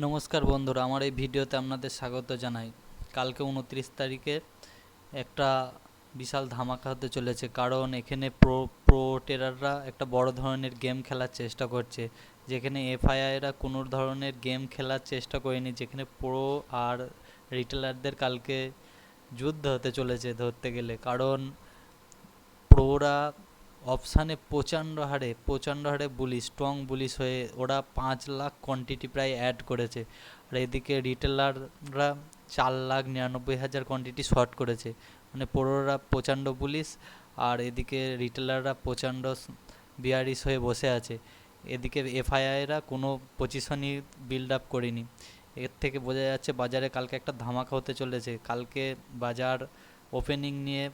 নমস্কার বন্ধুরা, আমার এই ভিডিওতে আপনাদের স্বাগত জানাই। কালকে উনত্রিশ তারিখে একটা বিশাল ধামাকা হতে চলেছে, কারণ এখানে প্রো প্রো টেরাররা একটা বড় ধরনের গেম খেলার চেষ্টা করছে, যেখানে এফআইআইরা কোনো ধরনের গেম খেলার চেষ্টা করেনি, যেখানে প্রো আর রিটেলারদের কালকে যুদ্ধ হতে চলেছে ধরতে গেলে। কারণ প্রোরা অপশানে প্রচণ্ড হারে প্রচণ্ড হারে বুলি স্ট্রং বুলিশ হয়ে ওরা পাঁচ লাখ কোয়ান্টিটি প্রায় অ্যাড করেছে। আর এদিকে রিটেলাররা চার লাখ নিরানব্বই হাজার কোয়ান্টিটি শর্ট করেছে। মানে পড়োরা প্রচণ্ড বুলিশ আর এদিকে রিটেলাররা প্রচণ্ড বিয়ারিশ হয়ে বসে আছে। এদিকে এফআইআইরা কোনো পজিশনই বিল্ড আপ করেনি। এর থেকে বোঝা যাচ্ছে বাজারে কালকে একটা ধামাকা হতে চলেছে। কালকে বাজার ওপেনিং নিয়ে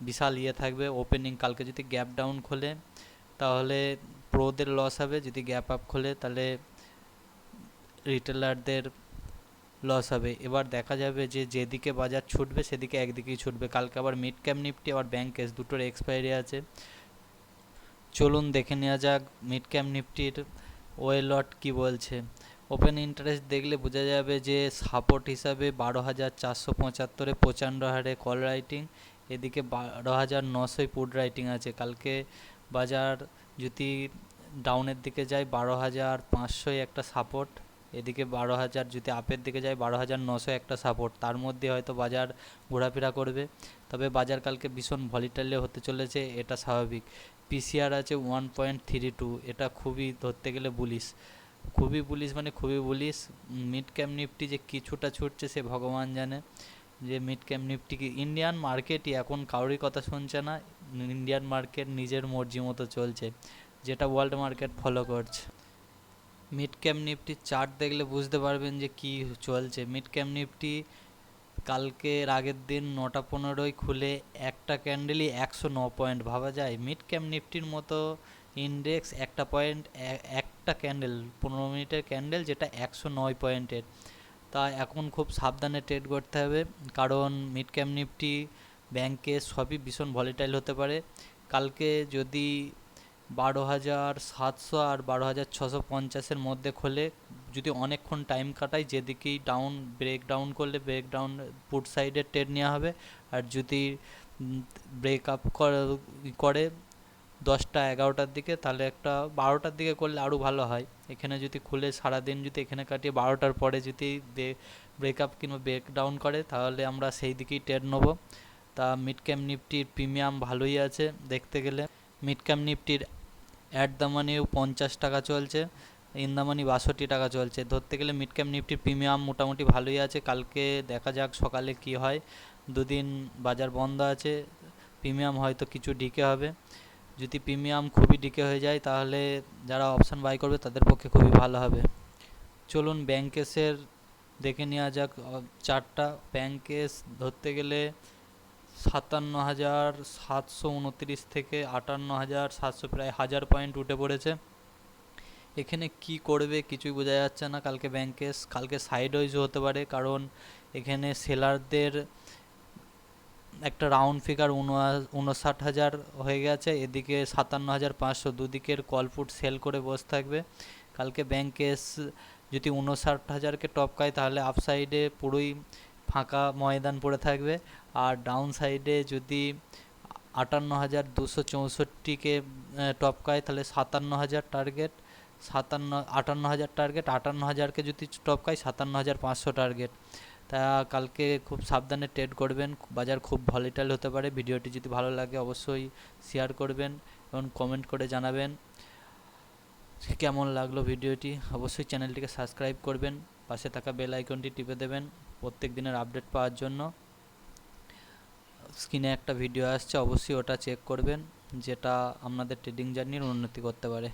বিশাল ইয়ে থাকবে ওপেনিং কালকে যদি গ্যাপ ডাউন খোলে, তাহলে প্রোদের লস হবে, যদি গ্যাপ আপ খোলে তাহলে রিটেলারদের লস হবে। এবার দেখা যাবে যে যেদিকে বাজার ছুটবে সেদিকে একদিকেই ছুটবে। কালকে আবার মিড ক্যাপ নিফটি আবার ব্যাংক কেস দুটোর এক্সপায়ারি আছে। চলুন দেখে নেওয়া যাক মিড ক্যাপ নিফটির ওয়েলট কি বলছে। ওপেন ইন্টারেস্ট দেখলে বোঝা যাবে যে সাপোর্ট হিসাবে বারো হাজার চারশো পঁচাত্তরে প্রচণ্ড হারে কল রাইটিং এদিকে বারো হাজার নশোই পুড রাইটিং আছে। কালকে বাজার যদি ডাউনের দিকে যায় বারো হাজার পাঁচশোয় একটা সাপোর্ট এদিকে বারো হাজার যদি আপের দিকে যায় বারো হাজার নশো একটা সাপোর্ট তার মধ্যে হয়তো বাজার ঘোরাফেরা করবে। তবে বাজার কালকে ভীষণ ভলিটাইলে হতে চলেছে, এটা স্বাভাবিক। পিসিআর আছে ওয়ান পয়েন্ট থ্রি টু এটা খুবই ধরতে গেলে বুলিশ খুবই বুলিশ মানে খুবই বুলিশ মিড ক্যাপ নিফটি যে কিছুটা ছুটছে সে ভগবান জানে। যে মিড ক্যাপ নিফটি কি ইন্ডিয়ান মার্কেটই এখন কারোরই কথা শুনছে না। ইন্ডিয়ান মার্কেট নিজের মর্জি মতো চলছে, যেটা ওয়ার্ল্ড মার্কেট ফলো করছে। মিড ক্যাপ নিফটির চার্ট দেখলে বুঝতে পারবেন যে কি চলছে। মিড ক্যাপ নিফটি কালকের আগের দিন নটা পনেরোই খুলে একটা ক্যান্ডেলই একশো ন পয়েন্ট ভাবা যায়। মিড ক্যাপ নিফটির মতো ইন্ডেক্স একটা পয়েন্ট একটা ক্যান্ডেল পনেরো মিনিটের ক্যান্ডেল যেটা একশো নয় পয়েন্টের তা এখন খুব সাবধানে ট্রেড করতে হবে। কারণ মিড ক্যাপ নিফটি ব্যাংকে সবই ভীষণ ভলিটাইল হতে পারে। কালকে যদি বারো হাজার সাতশো আর বারো হাজার ছশো পঞ্চাশের মধ্যে খোলে, যদি অনেকক্ষণ টাইম কাটায়, যেদিকেই ডাউন ব্রেক ডাউন করলে ব্রেক ডাউন পুট সাইডে ট্রেড নেওয়া হবে। আর যদি ব্রেক আপ করে দশটা এগারোটার দিকে, তাহলে একটা বারোটার দিকে করলে আরও ভালো হয়। এখানে যদি খুলে সারাদিন যদি এখানে কাটিয়ে বারোটার পরে যদি ব্রেক আপ কিংবা ব্রেক ডাউন করে, তাহলে আমরা সেই দিকেই ট্রেড নেব। তা মিড ক্যাম নিফটির প্রিমিয়াম ভালোই আছে দেখতে গেলে। মিড ক্যাম নিফটির অ্যাট দ্য মানিও পঞ্চাশ টাকা চলছে ইন দ্য মানি বাষট্টি টাকা চলছে। ধরতে গেলে মিড ক্যাপ নিফটির প্রিমিয়াম মোটামুটি ভালোই আছে। কালকে দেখা যাক সকালে কি হয়। দুদিন বাজার বন্ধ আছে প্রিমিয়াম হয়তো কিছু ডিকে হবে। যদি প্রিমিয়াম খুবই ডিকে হয়ে যায়, তাহলে যারা অপশান বাই করবে তাদের পক্ষে খুবই ভালো হবে। চলুন ব্যাংকেসের দেখে নেওয়া যাক চারটা। ব্যাংকেস ধরতে গেলে সাতান্ন হাজার সাতশো উনত্রিশ থেকে আটান্ন হাজার সাতশো প্রায় হাজার পয়েন্ট উঠে পড়েছে। এখানে কি করবে কিছুই বোঝা যাচ্ছে না। কালকে ব্যাংকেস, কালকে সাইড হতে পারে, কারণ এখানে সেলারদের একটা রাউন্ড ফিগার উনষাট হাজার হয়ে গেছে, এদিকে সাতান্ন হাজার পাঁচশো দুদিকের কলপুট সেল করে বসে থাকবে। কালকে ব্যাংকেস যদি উনষাট হাজারকে টপকায় তাহলে আপসাইডে পুরোই ফাঁকা ময়দান পড়ে থাকবে। আর ডাউন সাইডে যদি আটান্ন হাজার দুশো চৌষট্টিকে টপকায় তাহলে সাতান্ন হাজার টার্গেট সাতান্ন আটান্ন হাজার টার্গেট আটান্ন হাজারকে যদি টপকায় সাতান্ন হাজার পাঁচশো টার্গেট তা কালকে খুব সাবধানে ট্রেড করবেন, বাজার খুব ভলিটাইল হতে পারে, ভিডিওটি যদি ভালো লাগে অবশ্যই শেয়ার করবেন এবং কমেন্ট করে জানাবেন। কেমন লাগল ভিডিওটি? অবশ্যই চ্যানেলটিকে সাবস্ক্রাইব করবেন, পাশে থাকা বেল আইকনটি টিপে দেবেন প্রত্যেক দিনের আপডেট পাওয়ার জন্য। স্ক্রিনে একটা ভিডিও আসছে, অবশ্যই ওটা চেক করবেন, যেটা আপনাদের ট্রেডিং জার্নির উন্নতি করতে পারে।